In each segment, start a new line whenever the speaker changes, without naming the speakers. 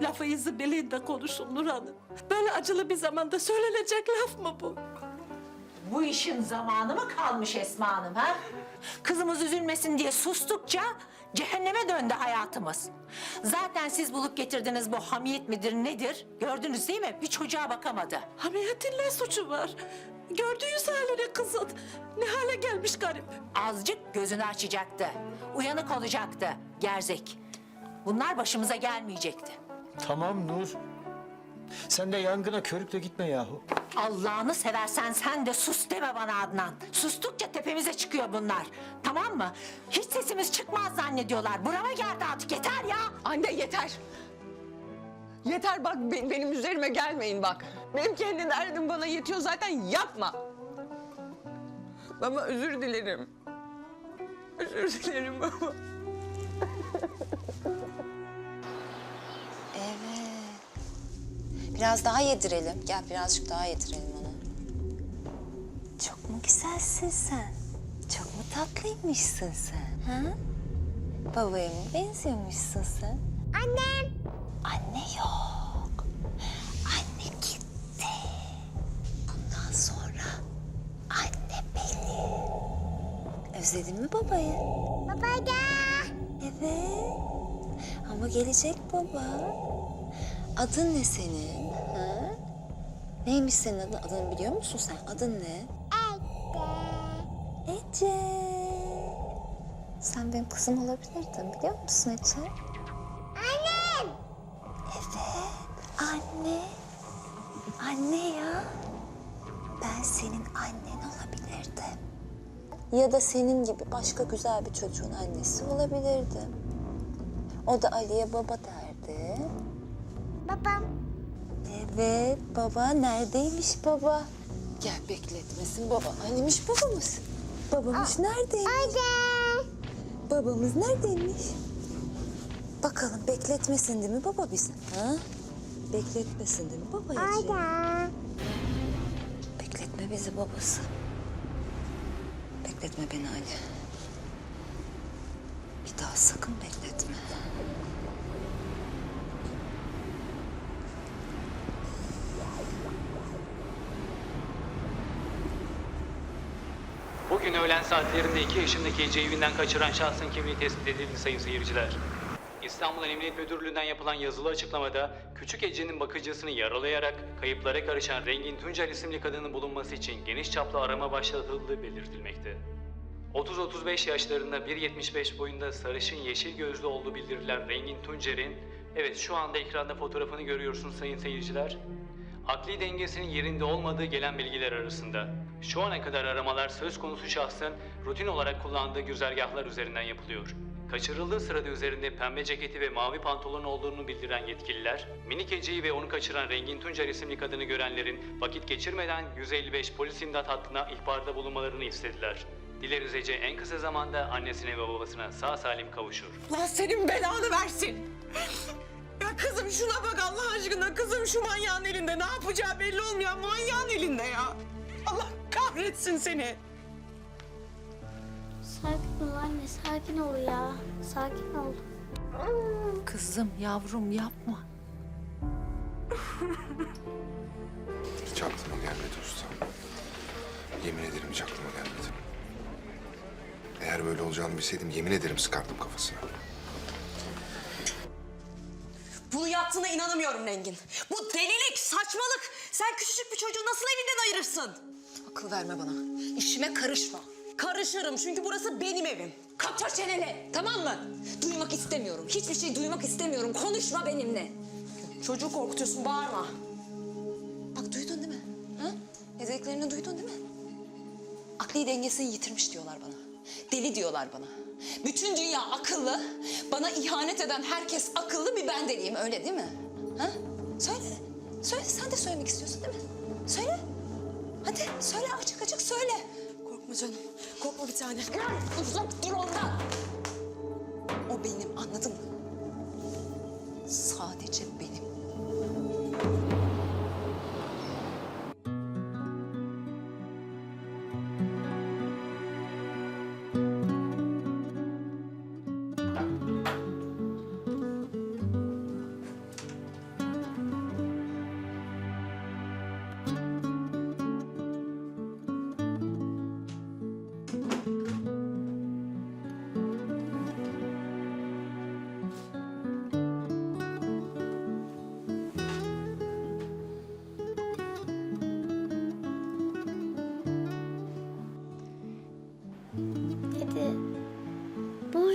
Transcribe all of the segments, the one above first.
Lafı izi bilin de konuşun Nur Hanım. Böyle acılı bir zamanda söylenecek laf mı bu?
Bu işin zamanı mı kalmış Esma Hanım ha? Kızımız üzülmesin diye sustukça cehenneme döndü hayatımız. Zaten siz bulup getirdiniz bu hamiyet midir nedir? Gördünüz değil mi? Bir çocuğa bakamadı.
Hamiyetin ne suçu var? Gördüğünüz haline kızın. Ne hale gelmiş garip.
Azıcık gözünü açacaktı. Uyanık olacaktı. Gerzek. Bunlar başımıza gelmeyecekti.
Tamam Nur. Sen de yangına körükle gitme yahu.
Allah'ını seversen sen de sus deme bana Adnan. Sustukça tepemize çıkıyor bunlar. Tamam mı? Hiç sesimiz çıkmaz zannediyorlar. Burama geldi artık yeter ya.
Anne yeter. Yeter bak be- benim üzerime gelmeyin bak. Benim kendi derdim bana yetiyor zaten yapma. Baba özür dilerim. Özür dilerim baba.
Biraz daha yedirelim. Gel birazcık daha yedirelim ona. Çok mu güzelsin sen? Çok mu tatlıymışsın sen? Ha? Babaya mı benziyormuşsun sen? Annem. Anne yok. Anne gitti. Bundan sonra anne benim. Özledin mi babayı? Baba gel. Evet. Ama gelecek baba. Adın ne senin? Ha? Neymiş senin adın? Adını biliyor musun sen? Adın ne? Ece. Ece. Sen benim kızım olabilirdin biliyor musun Ece? Annem. Evet. Anne. Anne ya. Ben senin annen olabilirdim. Ya da senin gibi başka güzel bir çocuğun annesi olabilirdim. O da Ali'ye baba derdi. Babam. Evet, baba neredeymiş baba? Gel bekletmesin baba. Hanimiş babamız? Babamız neredeymiş? Babamız neredeymiş? Bakalım bekletmesin değil mi baba bizi? Ha? Bekletmesin değil mi baba Bekletme bizi babası. Bekletme beni Ali. Bir daha sakın bekletme.
Bugün öğlen saatlerinde 2 yaşındaki Ece evinden kaçıran şahsın kimliği tespit edildi sayın seyirciler. İstanbul Emniyet Müdürlüğü'nden yapılan yazılı açıklamada küçük Ece'nin bakıcısını yaralayarak kayıplara karışan Rengin Tuncel isimli kadının bulunması için geniş çaplı arama başlatıldığı belirtilmekte. 30-35 yaşlarında 1.75 boyunda sarışın yeşil gözlü olduğu bildirilen Rengin Tuncer'in, evet şu anda ekranda fotoğrafını görüyorsunuz sayın seyirciler, akli dengesinin yerinde olmadığı gelen bilgiler arasında. Şu ana kadar aramalar söz konusu şahsın rutin olarak kullandığı güzergahlar üzerinden yapılıyor. Kaçırıldığı sırada üzerinde pembe ceketi ve mavi pantolon olduğunu bildiren yetkililer, minik Ece'yi ve onu kaçıran Rengin Tuncer isimli kadını görenlerin vakit geçirmeden 155 polis imdat hattına ihbarda bulunmalarını istediler. Dileriz Ece en kısa zamanda annesine ve babasına sağ salim kavuşur.
Allah senin belanı versin. Ya kızım şuna bak Allah aşkına. Kızım şu manyağın elinde. Ne yapacağı belli olmayan manyağın elinde ya. Allah kahretsin seni.
Sakin ol anne, sakin ol ya. Sakin ol.
Kızım, yavrum yapma.
Hiç aklıma gelmedi usta. Yemin ederim hiç aklıma gelmedi. Eğer böyle olacağını bilseydim yemin ederim sıkardım kafasına.
Bunu yaptığına inanamıyorum Rengin. Bu delilik, saçmalık. Sen küçücük bir çocuğu nasıl evinden ayırırsın?
Akıl verme bana. İşime karışma.
Karışırım çünkü burası benim evim.
Kapatır çeneni tamam mı? Duymak istemiyorum. Hiçbir şey duymak istemiyorum. Konuşma benimle.
Çocuğu korkutuyorsun, bağırma.
Bak duydun değil mi? Ha? Dediklerini duydun değil mi? Akli dengesini yitirmiş diyorlar bana. Deli diyorlar bana. Bütün dünya akıllı. Bana ihanet eden herkes akıllı bir ben deliyim öyle değil mi? Ha? Söyle. Söyle sen de söylemek istiyorsun değil mi? Söyle. Hadi söyle açık açık söyle.
Korkma canım, korkma bir tane.
Uzak dur ondan. O benim anladın mı? Sadece benim. Tá.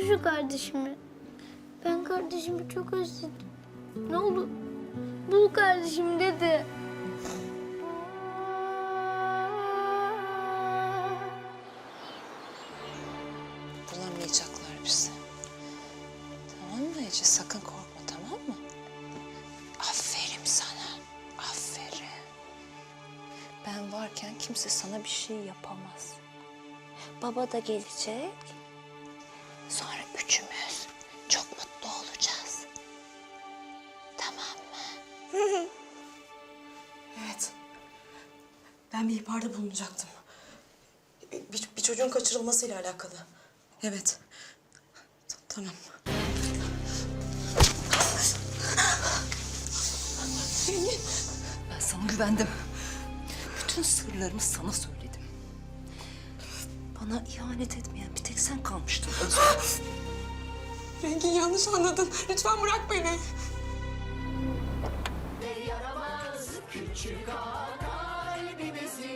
Şu kardeşimi. Ben kardeşimi çok özledim. Ne olur bul kardeşimi dedi.
Bulamayacaklar bizi. Tamam mı Ece? Sakın korkma tamam mı? Aferin sana. Aferin. Ben varken kimse sana bir şey yapamaz. Baba da gelecek. Sonra üçümüz çok mutlu olacağız. Tamam mı?
Evet. Ben bir ihbarda bulunacaktım. Bir, bir çocuğun kaçırılmasıyla alakalı. Evet. T- tamam.
Ben sana güvendim. Bütün sırlarımı sana söyledim. Bana ihanet etmeyen bir tek sen kalmıştın Özgür.
Yanlış anladın. Lütfen bırak beni.